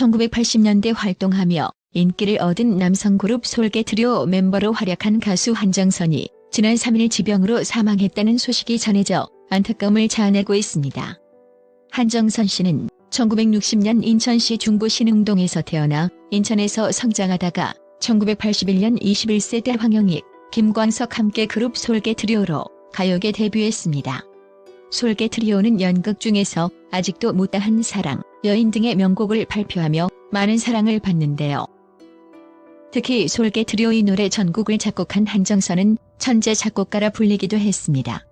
1980년대 활동하며 인기를 얻은 남성 그룹 솔개 트리오 멤버로 활약한 가수 한정선이 지난 3일 지병으로 사망했다는 소식이 전해져 안타까움을 자아내고 있습니다. 한정선 씨는 1960년 인천시 중구 신흥동에서 태어나 인천에서 성장하다가 1981년 21세 때 황영익, 김광석 함께 그룹 솔개 트리오로 가요계 데뷔했습니다. 솔개 트리오는 연극 중에서 아직도 못다한 사랑, 여인 등의 명곡을 발표하며 많은 사랑을 받는데요. 특히 솔개 트리오의 노래 전곡을 작곡한 한정선은 천재 작곡가라 불리기도 했습니다.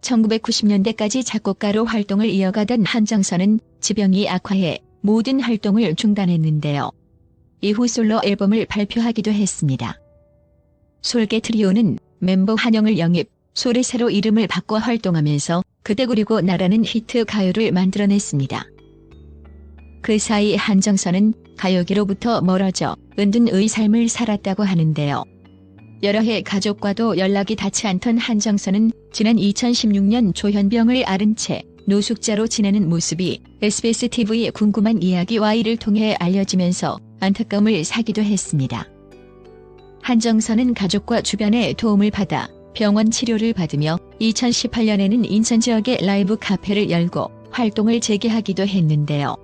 1990년대까지 작곡가로 활동을 이어가던 한정선은 지병이 악화해 모든 활동을 중단했는데요. 이후 솔로 앨범을 발표하기도 했습니다. 솔개 트리오는 멤버 한영을 영입, 솔의 새로 이름을 바꿔 활동하면서 그대 그리고 나라는 히트 가요를 만들어냈습니다. 그 사이 한정선은 가요계로부터 멀어져 은둔의 삶을 살았다고 하는데요. 여러 해 가족과도 연락이 닿지 않던 한정선은 지난 2016년 조현병을 앓은 채 노숙자로 지내는 모습이 SBS TV의 궁금한 이야기 Y를 통해 알려지면서 안타까움을 사기도 했습니다. 한정선은 가족과 주변의 도움을 받아 병원 치료를 받으며 2018년에는 인천 지역에 라이브 카페를 열고 활동을 재개하기도 했는데요.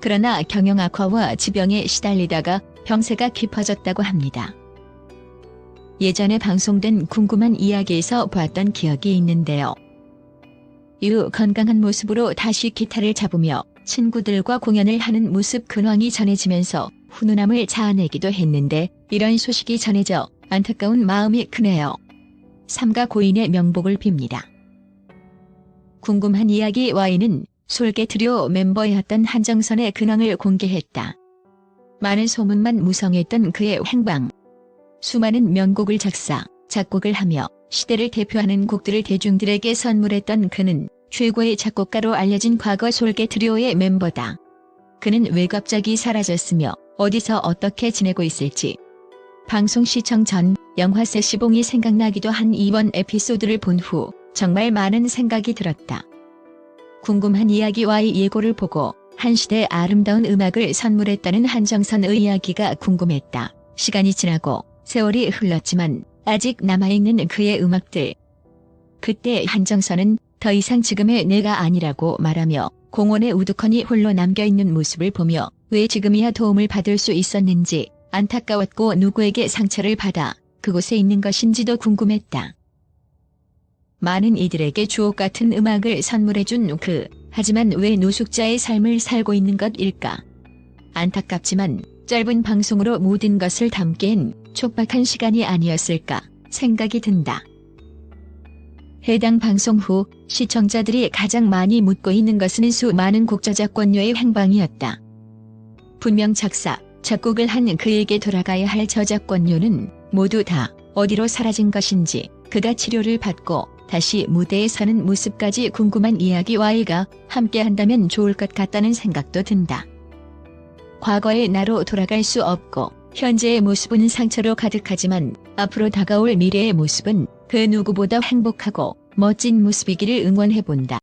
그러나 경영 악화와 지병에 시달리다가 병세가 깊어졌다고 합니다. 예전에 방송된 궁금한 이야기에서 봤던 기억이 있는데요. 이후 건강한 모습으로 다시 기타를 잡으며 친구들과 공연을 하는 모습 근황이 전해지면서 훈훈함을 자아내기도 했는데 이런 소식이 전해져 안타까운 마음이 크네요. 삼가 고인의 명복을 빕니다. 궁금한 이야기 Y는 솔개 트리오 멤버였던 한정선의 근황을 공개했다. 많은 소문만 무성했던 그의 행방. 수많은 명곡을 작사, 작곡을 하며 시대를 대표하는 곡들을 대중들에게 선물했던 그는 최고의 작곡가로 알려진 과거 솔개 트리오의 멤버다. 그는 왜 갑자기 사라졌으며 어디서 어떻게 지내고 있을지. 방송 시청 전 영화 세 시봉이 생각나기도 한 이번 에피소드를 본 후 정말 많은 생각이 들었다. 궁금한 이야기와의 예고를 보고 한 시대 아름다운 음악을 선물했다는 한정선의 이야기가 궁금했다. 시간이 지나고 세월이 흘렀지만 아직 남아있는 그의 음악들. 그때 한정선은 더 이상 지금의 내가 아니라고 말하며 공원에 우두커니 홀로 남겨있는 모습을 보며 왜 지금이야 도움을 받을 수 있었는지 안타까웠고 누구에게 상처를 받아 그곳에 있는 것인지도 궁금했다. 많은 이들에게 주옥 같은 음악을 선물해준 그, 하지만 왜 노숙자의 삶을 살고 있는 것일까? 안타깝지만 짧은 방송으로 모든 것을 담기엔 촉박한 시간이 아니었을까 생각이 든다. 해당 방송 후 시청자들이 가장 많이 묻고 있는 것은 수많은 곡 저작권료의 행방이었다. 분명 작사, 작곡을 한 그에게 돌아가야 할 저작권료는 모두 다 어디로 사라진 것인지 그가 치료를 받고 다시 무대에 서는 모습까지 궁금한 이야기 Y가 함께 한다면 좋을 것 같다는 생각도 든다. 과거의 나로 돌아갈 수 없고 현재의 모습은 상처로 가득하지만 앞으로 다가올 미래의 모습은 그 누구보다 행복하고 멋진 모습이기를 응원해본다.